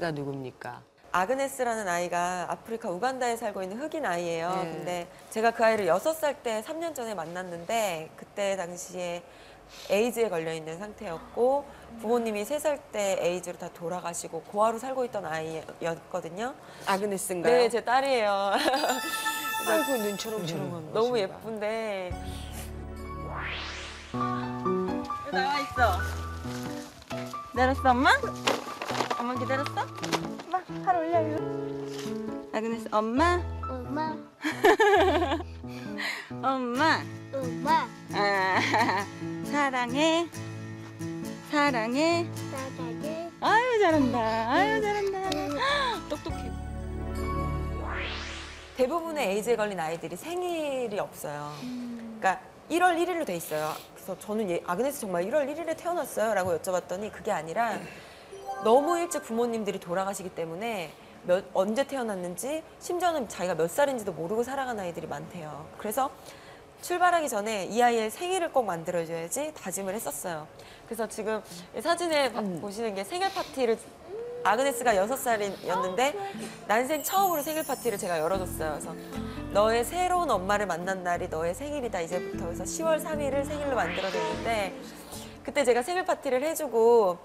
가 누굽니까? 아그네스라는 아이가 아프리카 우간다에 살고 있는 흑인 아이예요. 네. 근데 제가 그 아이를 여섯 살때 3년 전에 만났는데 그때 당시에 에이즈에 걸려 있는 상태였고 부모님이 세 살 때 에이즈로 다 돌아가시고 고아로 살고 있던 아이였거든요. 아그네스인가요? 네, 제 딸이에요. 아이고 눈 초롱초롱한 너무. 예쁜데 나와 있어. 기다렸어 엄마? 엄마 기다렸어? 엄마 팔 올려 일로 아그네스 엄마 엄마, 엄마 엄마, 아, 사랑해 사랑해 사랑해. 아유 잘한다 아유 잘한다 똑똑해 대부분의 에이즈에 걸린 아이들이 생일이 없어요. 그러니까 1월 1일로 돼 있어요. 그래서 저는 얘, 아그네스 정말 1월 1일에 태어났어요? 라고 여쭤봤더니 그게 아니라 너무 일찍 부모님들이 돌아가시기 때문에 몇, 언제 태어났는지 심지어는 자기가 몇 살인지도 모르고 살아간 아이들이 많대요. 그래서 출발하기 전에 이 아이의 생일을 꼭 만들어줘야지 다짐을 했었어요. 그래서 지금 이 사진에 봐- 보시는 게 생일 파티를 아그네스가 여섯 살이었는데 난생 처음으로 생일 파티를 제가 열어줬어요. 그래서 너의 새로운 엄마를 만난 날이 너의 생일이다 이제부터 그래서 10월 3일을 생일로 만들어줬는데 그때 제가 생일 파티를 해주고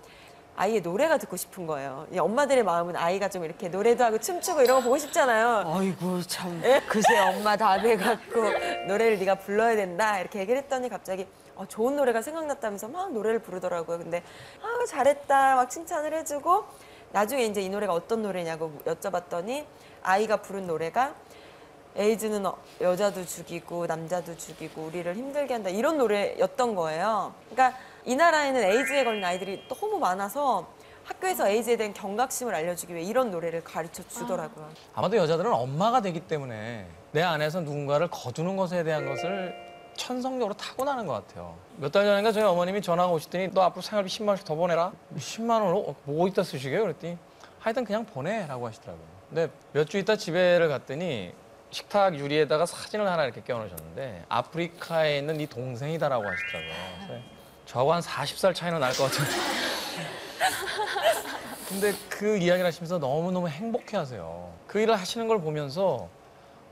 아이의 노래가 듣고 싶은 거예요. 이 엄마들의 마음은 아이가 좀 이렇게 노래도 하고 춤추고 이런 거 보고 싶잖아요. 아이고 참 그새 엄마 다 돼갖고 노래를 네가 불러야 된다 이렇게 얘기를 했더니 갑자기 어, 좋은 노래가 생각났다면서 막 노래를 부르더라고요. 근데 아 잘했다 막 칭찬을 해주고 나중에 이제 이 노래가 어떤 노래냐고 여쭤봤더니 아이가 부른 노래가 에이즈는 어- 여자도 죽이고 남자도 죽이고 우리를 힘들게 한다 이런 노래였던 거예요. 그러니까 이 나라에는 에이즈에 걸린 아이들이 너무 많아서 학교에서 에이즈에 대한 경각심을 알려주기 위해 이런 노래를 가르쳐 주더라고요. 아마도 여자들은 엄마가 되기 때문에 내 안에서 누군가를 거두는 것에 대한 것을 천성적으로 타고나는 것 같아요. 몇 달 전인가 저희 어머님이 전화가 오시더니 너 앞으로 생활비 10만 원씩 더 보내라. 10만 원으로 뭐 있다 쓰시게요? 그랬더니 하여튼 그냥 보내라고 하시더라고요. 근데 몇 주 있다 집에를 갔더니 식탁 유리에다가 사진을 하나 이렇게 껴놓으셨는데 아프리카에 있는 네 동생이다라고 하시더라고요. 저하고 한 40살 차이는 날 것 같은데. 근데 그 이야기를 하시면서 너무너무 행복해 하세요. 그 일을 하시는 걸 보면서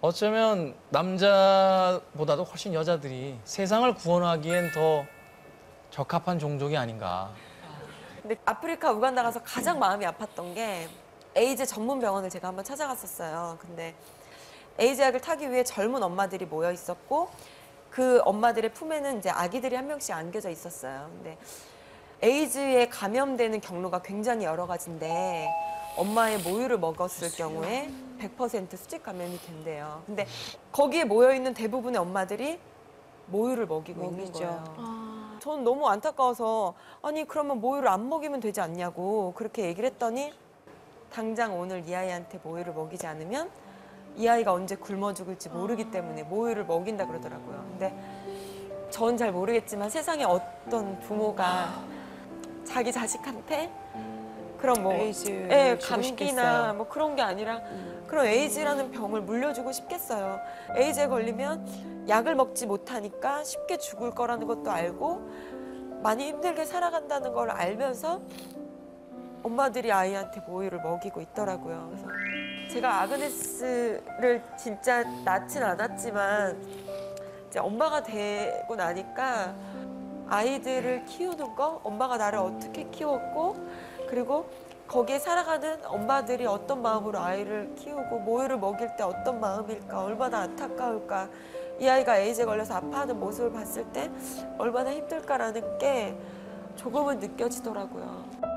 어쩌면 남자보다도 훨씬 여자들이 세상을 구원하기엔 더 적합한 종족이 아닌가. 근데 아프리카 우간다 가서 가장 마음이 아팠던 게 에이즈 전문 병원을 제가 한번 찾아갔었어요. 근데 에이즈 약을 타기 위해 젊은 엄마들이 모여 있었고 그 엄마들의 품에는 이제 아기들이 한 명씩 안겨져 있었어요. 근데 에이즈에 감염되는 경로가 굉장히 여러 가지인데 엄마의 모유를 먹었을 경우에 100% 수직 감염이 된대요. 근데 거기에 모여 있는 대부분의 엄마들이 모유를 먹이고 있는 먹이죠. 거예요. 저는 너무 안타까워서 아니 그러면 모유를 안 먹이면 되지 않냐고 그렇게 얘기를 했더니 당장 오늘 이 아이한테 모유를 먹이지 않으면 이 아이가 언제 굶어 죽을지 모르기 때문에 모유를 먹인다 그러더라고요. 근데 전 잘 모르겠지만 세상에 어떤 부모가 자기 자식한테 그런 뭐 에이즈를 예, 주고 감기나 싶겠어요. 뭐 그런 게 아니라 그런 에이즈라는 병을 물려주고 싶겠어요. 에이즈에 걸리면 약을 먹지 못하니까 쉽게 죽을 거라는 것도 알고 많이 힘들게 살아간다는 걸 알면서 엄마들이 아이한테 모유를 먹이고 있더라고요. 그래서 제가 아그네스를 진짜 낳진 않았지만 이제 엄마가 되고 나니까 아이들을 키우는 거, 엄마가 나를 어떻게 키웠고, 그리고 거기에 살아가는 엄마들이 어떤 마음으로 아이를 키우고 모유를 먹일 때 어떤 마음일까, 얼마나 안타까울까, 이 아이가 에이즈에 걸려서 아파하는 모습을 봤을 때 얼마나 힘들까라는 게 조금은 느껴지더라고요.